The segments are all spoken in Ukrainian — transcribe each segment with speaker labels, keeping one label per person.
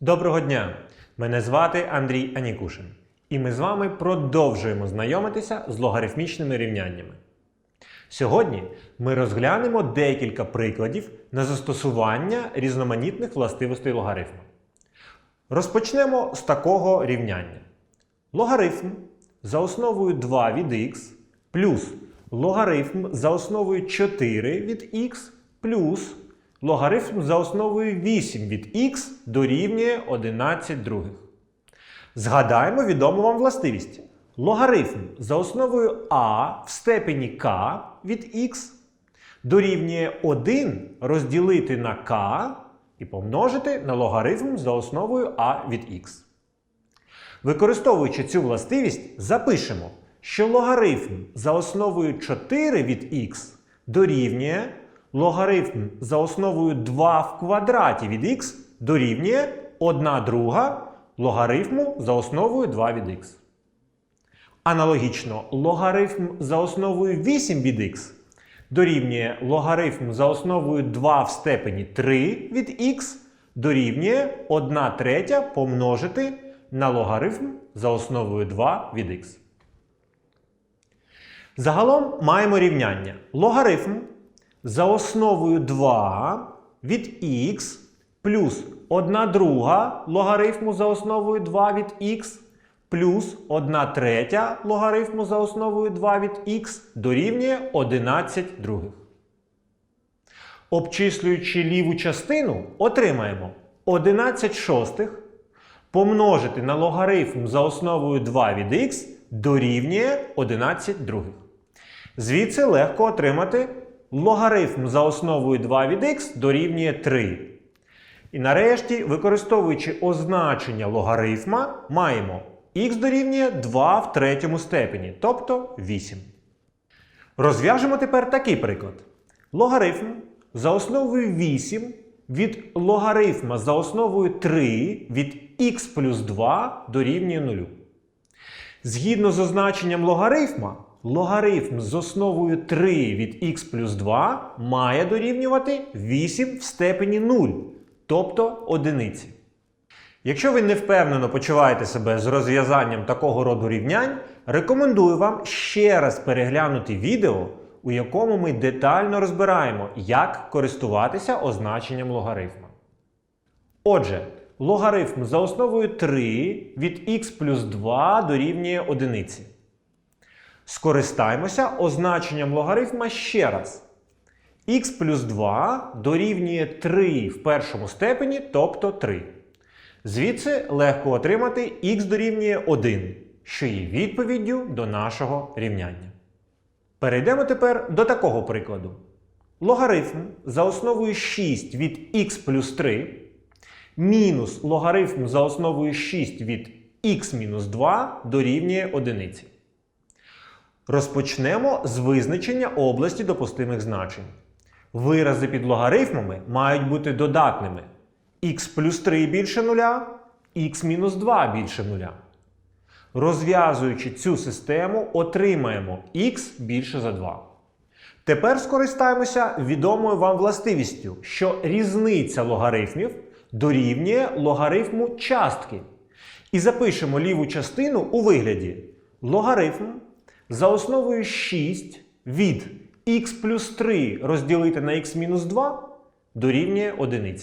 Speaker 1: Доброго дня! Мене звати Андрій Анікушин. І ми з вами продовжуємо знайомитися з логарифмічними рівняннями. Сьогодні ми розглянемо декілька прикладів на застосування різноманітних властивостей логарифму. Розпочнемо з такого рівняння. Логарифм за основою 2 від х плюс логарифм за основою 4 від х плюс логарифм за основою 8 від х дорівнює 11 других. Згадаємо відому вам властивість. Логарифм за основою а в степені k від х дорівнює 1 розділити на k і помножити на логарифм за основою а від х. Використовуючи цю властивість, запишемо, що логарифм за основою 4 від х дорівнює логарифм за основою 2 в квадраті від х дорівнює 1 друга логарифму за основою 2 від х. Аналогічно, логарифм за основою 8 від х дорівнює логарифм за основою 2 в степені 3 від х дорівнює 1 третя помножити на логарифм за основою 2 від х. Загалом маємо рівняння. Логарифм за основою 2 від х плюс 1 друга логарифму за основою 2 від х плюс 1 третя логарифму за основою 2 від х дорівнює 11 других. Обчислюючи ліву частину, отримаємо 11 шостих помножити на логарифм за основою 2 від х дорівнює 11 других. Звідси легко отримати логарифм за основою 2 від х дорівнює 3. І нарешті, використовуючи означення логарифма, маємо х дорівнює 2 в третьому степені, тобто 8. Розв'яжемо тепер такий приклад. Логарифм за основою 8 від логарифма за основою 3 від х плюс 2 дорівнює 0. Згідно з означенням логарифма, логарифм з основою 3 від х плюс 2 має дорівнювати 8 в степені 0, тобто одиниці. Якщо ви не впевнено почуваєте себе з розв'язанням такого роду рівнянь, рекомендую вам ще раз переглянути відео, у якому ми детально розбираємо, як користуватися означенням логарифма. Отже, логарифм за основою 3 від х плюс 2 дорівнює 1. Скористаймося означенням логарифма ще раз. х плюс 2 дорівнює 3 в першому степені, тобто 3. Звідси легко отримати х дорівнює 1, що є відповіддю до нашого рівняння. Перейдемо тепер до такого прикладу. Логарифм за основою 6 від х плюс 3 мінус логарифм за основою 6 від х мінус 2 дорівнює 1. Розпочнемо з визначення області допустимих значень. Вирази під логарифмами мають бути додатними х плюс 3 більше нуля, х мінус 2 більше нуля. Розв'язуючи цю систему, отримаємо х більше за 2. Тепер скористаємося відомою вам властивістю, що різниця логарифмів дорівнює логарифму частки. І запишемо ліву частину у вигляді логарифм за основою 6 від х плюс 3 розділити на х мінус 2 дорівнює 1.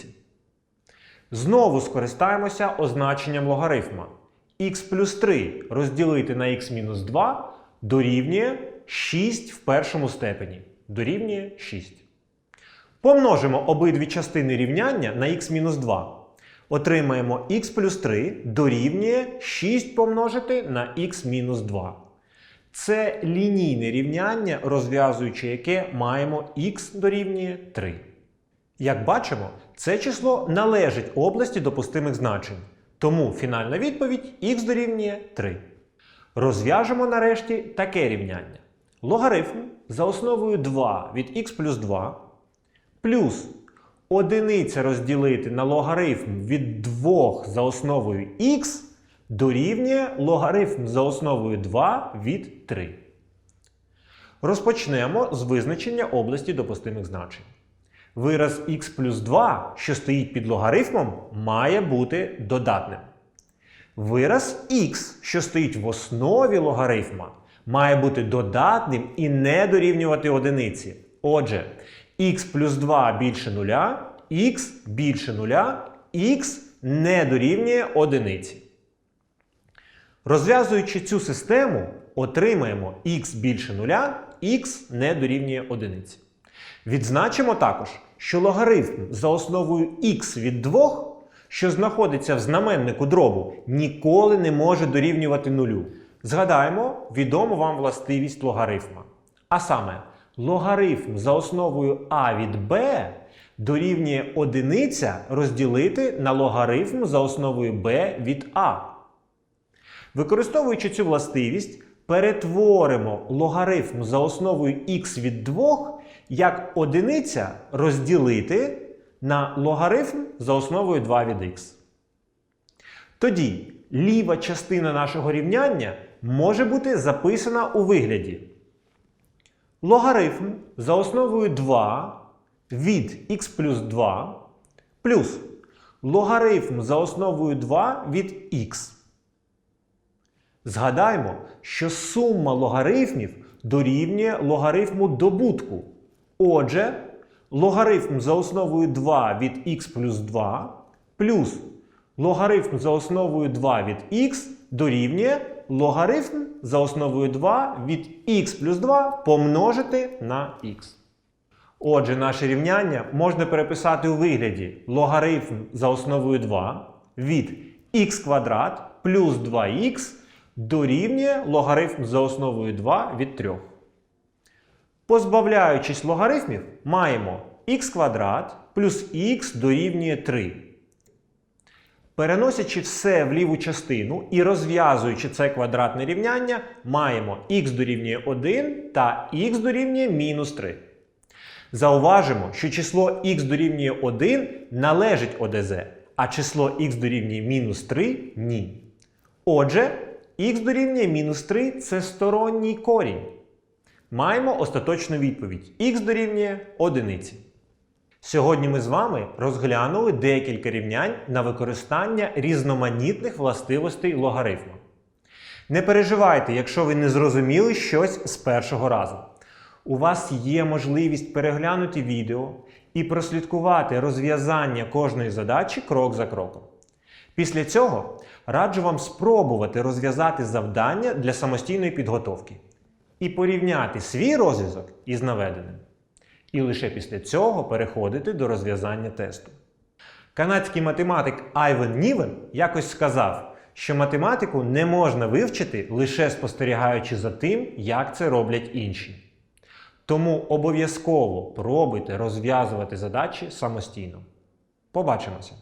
Speaker 1: Знову скористаємося означенням логарифма. х плюс 3 розділити на х мінус 2 дорівнює 6 в першому степені. Дорівнює 6. Помножимо обидві частини рівняння на х мінус 2. Отримаємо х плюс 3 дорівнює 6 помножити на х мінус 2. Це лінійне рівняння, розв'язуючи яке маємо х дорівнює 3. Як бачимо, це число належить області допустимих значень. Тому фінальна відповідь х дорівнює 3. Розв'яжемо нарешті таке рівняння. Логарифм за основою 2 від х плюс 2 плюс одиниця розділити на логарифм від 2 за основою х дорівнює логарифм за основою 2 від 3. Розпочнемо з визначення області допустимих значень. Вираз х плюс 2, що стоїть під логарифмом, має бути додатним. Вираз х, що стоїть в основі логарифма, має бути додатним і не дорівнювати одиниці. Отже, х плюс 2 більше нуля, х більше нуля, х не дорівнює одиниці. Розв'язуючи цю систему, отримаємо х більше нуля, х не дорівнює одиниці. Відзначимо також, що логарифм за основою х від 2, що знаходиться в знаменнику дробу, ніколи не може дорівнювати нулю. Згадаємо відому вам властивість логарифма. А саме, логарифм за основою а від b дорівнює одиниця розділити на логарифм за основою b від а. Використовуючи цю властивість, перетворимо логарифм за основою х від 2 як одиниця розділити на логарифм за основою 2 від х. Тоді ліва частина нашого рівняння може бути записана у вигляді. Логарифм за основою 2 від х плюс 2 плюс логарифм за основою 2 від х. Згадаймо, що сума логарифмів дорівнює логарифму добутку. Отже, логарифм за основою 2 від х плюс 2 плюс логарифм за основою 2 від х дорівнює логарифм за основою 2 від х плюс 2 помножити на х. Отже, наше рівняння можна переписати у вигляді логарифм за основою 2 від х квадрат плюс 2х дорівнює логарифм за основою 2 від 3. Позбавляючись логарифмів, маємо х квадрат плюс х дорівнює 3. Переносячи все в ліву частину і розв'язуючи це квадратне рівняння, маємо х дорівнює 1 та х дорівнює мінус 3. Зауважимо, що число х дорівнює 1 належить ОДЗ, а число х дорівнює мінус 3 ні. Отже, х дорівнює мінус 3 це сторонній корінь. Маємо остаточну відповідь. х дорівнює 1. Сьогодні ми з вами розглянули декілька рівнянь на використання різноманітних властивостей логарифму. Не переживайте, якщо ви не зрозуміли щось з першого разу. У вас є можливість переглянути відео і прослідкувати розв'язання кожної задачі крок за кроком. Після цього раджу вам спробувати розв'язати завдання для самостійної підготовки і порівняти свій розв'язок із наведеним. І лише після цього переходити до розв'язання тесту. Канадський математик Айвен Нівен якось сказав, що математику не можна вивчити лише спостерігаючи за тим, як це роблять інші. Тому обов'язково пробуйте розв'язувати задачі самостійно. Побачимося!